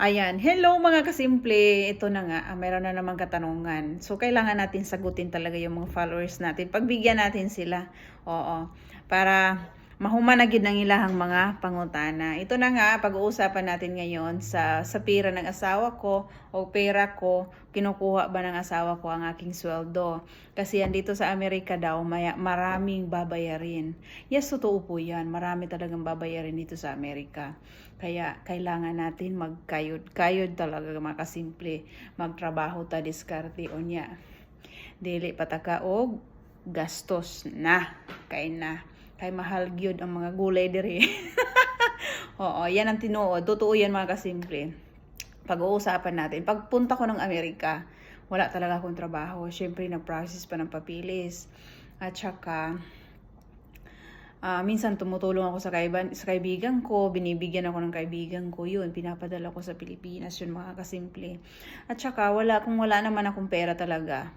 Ayan, hello mga kasimple. Ito na nga, ah, meron na naman katanungan. So, kailangan natin sagutin talaga yung mga followers natin. Pagbigyan natin sila. Oo. Para mahumanagid ng ilahang mga pangutana. Ito na nga, pag-uusapan natin ngayon sa, sa pera ng asawa ko o pera ko, kinukuha ba ng asawa ko ang aking sweldo. Kasi yan dito sa Amerika daw, maya, maraming babayarin. Yes, totoo po yan. Marami talagang babayarin dito sa Amerika. Kaya kailangan natin magkayod. Kayod talaga mga kasimple. Magtrabaho ta diskarte o niya. Dili pataka og gastos na. Kay na. Kay mahal gyud ang mga gulay diri. Oo, yan ang tinuod. Totoo yan mga kasimple. Pag-uusapan natin. Pagpunta ko ng Amerika, wala talaga akong trabaho. Siyempre, nag-process pa ng papilis. At saka, Ah, minsan tumutulong ako sa, kaiban, sa kaibigan ko, binibigyan ako ng kaibigan ko, yun, pinapadala ko sa Pilipinas, yun mga kasimple. At saka, wala, kung wala naman akong pera talaga,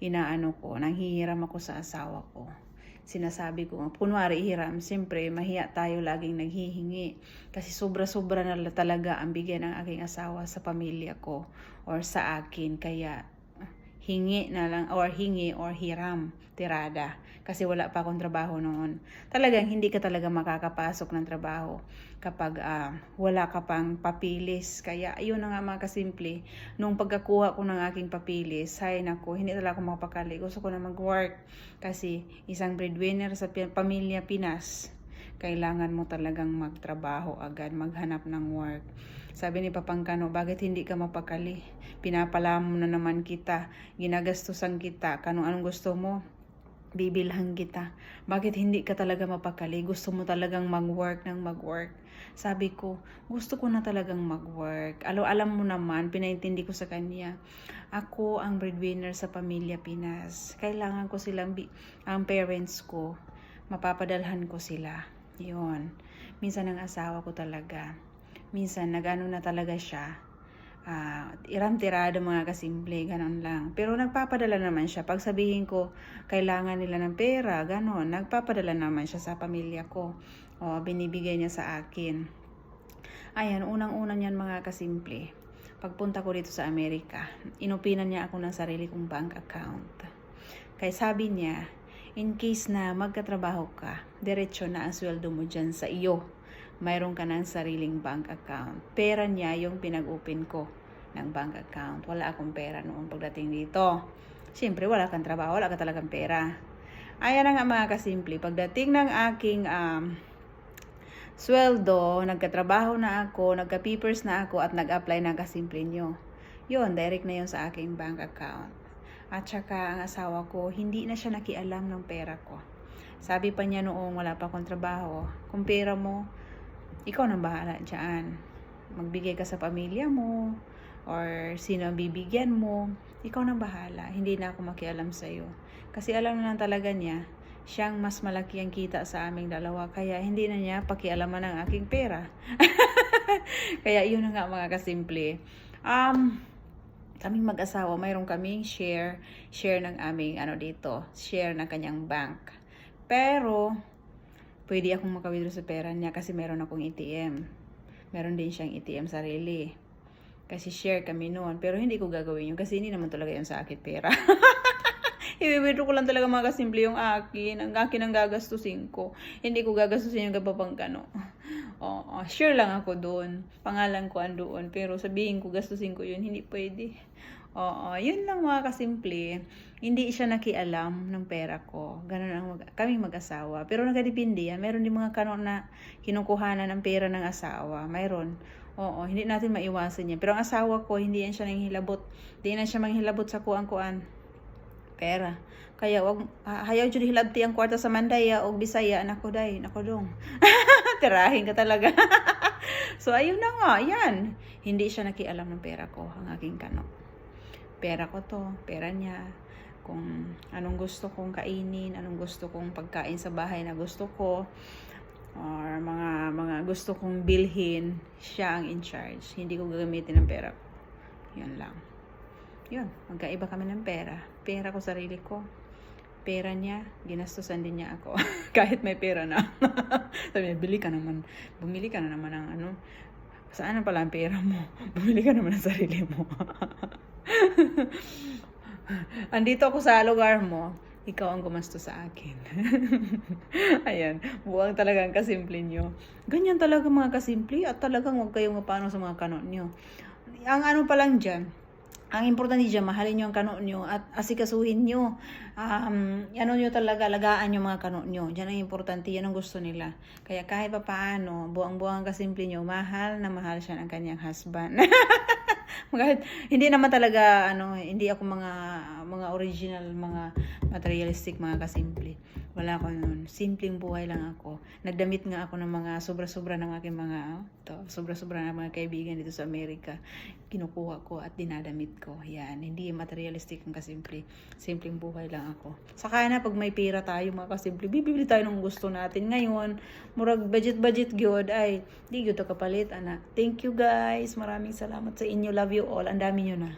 inaano ko, nanghihiram ako sa asawa ko. Sinasabi ko, kunwari hiram, siyempre, mahiya tayo laging naghihingi. Kasi sobra-sobra na talaga ang bigyan ng aking asawa sa pamilya ko or sa akin. Kaya, hingi na lang or hingi or hiram tirada kasi wala pa akong trabaho noon. Talagang hindi ka talaga makakapasok ng trabaho kapag ah, wala ka pang papilis. Kaya ayun na nga mga kasimple, nung pagkakuha ko ng aking papilis, hay nako, hindi talaga ako makapakali. Gusto ko na mag-work kasi isang breadwinner sa pamilya Pinas, kailangan mo talagang magtrabaho agad, maghanap ng work. Sabi ni Papangkano, bakit hindi ka mapakali? Pinapalam na naman kita, ginagastusan kita, kano anong gusto mo? Bibilhan kita. Bakit hindi ka talaga mapakali? Gusto mo talagang mag-work ng mag-work. Sabi ko, gusto ko na talagang mag-work. Alo, alam mo naman, pinaintindi ko sa kanya. Ako ang breadwinner sa pamilya Pinas. Kailangan ko silang, ang parents ko, mapapadalhan ko sila. Yun. Minsan ang asawa ko talaga. Minsan nagano na talaga siya. Ah, iram tirada mga kasimple, ganon lang. Pero nagpapadala naman siya. Pag sabihin ko, kailangan nila ng pera, ganon. Nagpapadala naman siya sa pamilya ko. O, binibigay niya sa akin. Ayan, unang-una niyan mga kasimple. Pagpunta ko dito sa Amerika, inupinan niya ako ng sarili kong bank account. Kaya sabi niya, in case na magkatrabaho ka, diretso na ang sweldo mo dyan sa iyo. Mayroon ka ng sariling bank account. Pera niya yung pinag-open ko ng bank account. Wala akong pera noong pagdating dito. Siyempre, wala kang trabaho, wala ka talagang pera. Ayan na nga mga kasimple. Pagdating ng aking um, sweldo, nagkatrabaho na ako, nagka-papers na ako, at nag-apply ng kasimple nyo. Yun, direct na yun sa aking bank account. At saka ang asawa ko, hindi na siya nakialam ng pera ko. Sabi pa niya noong wala pa akong trabaho, kung pera mo, ikaw nang bahala dyan. Magbigay ka sa pamilya mo, or sino ang bibigyan mo, ikaw nang bahala. Hindi na ako makialam sa'yo. Kasi alam na lang talaga niya, siyang mas malaki ang kita sa aming dalawa, kaya hindi na niya pakialaman ang aking pera. kaya yun na nga mga kasimple. Um, kaming mag-asawa, mayroon kaming share, share ng aming ano dito, share ng kanyang bank. Pero, pwede akong makawithdraw sa pera niya kasi meron akong ATM. Meron din siyang ATM sarili. Kasi share kami noon. Pero hindi ko gagawin yun kasi hindi naman talaga yun sa akin pera. I-withdraw ko lang talaga mga kasimple yung akin. Ang akin ang gagastusin ko. Hindi ko gagastusin yung kapapangkano. Oo, sure lang ako doon. Pangalan ko andoon. Pero sabihin ko, gastusin ko yun. Hindi pwede. Oo, yun lang mga kasimple. Hindi siya nakialam ng pera ko. Ganun ang mag- kaming mag-asawa. Pero nagadepende yan. Meron din mga kanon na kinukuhanan ng pera ng asawa. Mayroon. Oo, hindi natin maiwasan yan. Pero ang asawa ko, hindi yan siya nanghilabot. Hindi na siya manghilabot sa kuan-kuan pera. Kaya wag hayaw jud hilabti ang kwarta sa Mandaya o Bisaya nako day, nako dong. Tirahin ka talaga. so ayun na nga, yan. Hindi siya nakialam ng pera ko, ang aking kano. Pera ko to, pera niya. Kung anong gusto kong kainin, anong gusto kong pagkain sa bahay na gusto ko, or mga mga gusto kong bilhin, siya ang in charge. Hindi ko gagamitin ng pera ko. Yun lang yun, magkaiba kami ng pera. Pera ko sarili ko. Pera niya, ginastusan din niya ako. Kahit may pera na. Sabi niya, bili ka naman. Bumili ka na naman ng ano. Saan na pala ang pera mo? Bumili ka naman ng sarili mo. Andito ako sa lugar mo, ikaw ang gumasto sa akin. Ayan, buwang talaga ang kasimple nyo. Ganyan talaga mga kasimple at talagang huwag kayong mapano sa mga kanon nyo. Ang ano pa lang dyan, ang importante dyan, mahalin nyo ang kanon nyo at asikasuhin nyo. Um, ano nyo talaga, alagaan yung mga kanon nyo. Diyan ang importante, yan ang gusto nila. Kaya kahit pa paano, buwang-buwang ang kasimple nyo, mahal na mahal siya ng kanyang husband. kahit hindi naman talaga ano hindi ako mga mga original mga materialistic mga kasimple. Wala ko noon simpleng buhay lang ako. Nagdamit nga ako ng mga sobra-sobra ng aking mga to sobra-sobra ng mga kaibigan dito sa Amerika. Kinukuha ko at dinadamit ko. Yan. Hindi materialistic ang kasimple. Simpleng buhay lang ako. Saka na pag may pera tayo mga kasimple bibili tayo ng gusto natin. Ngayon murag budget budget gyud ay di gyud to kapalit ana thank you guys. Maraming salamat sa inyo love you all. Ang dami nyo na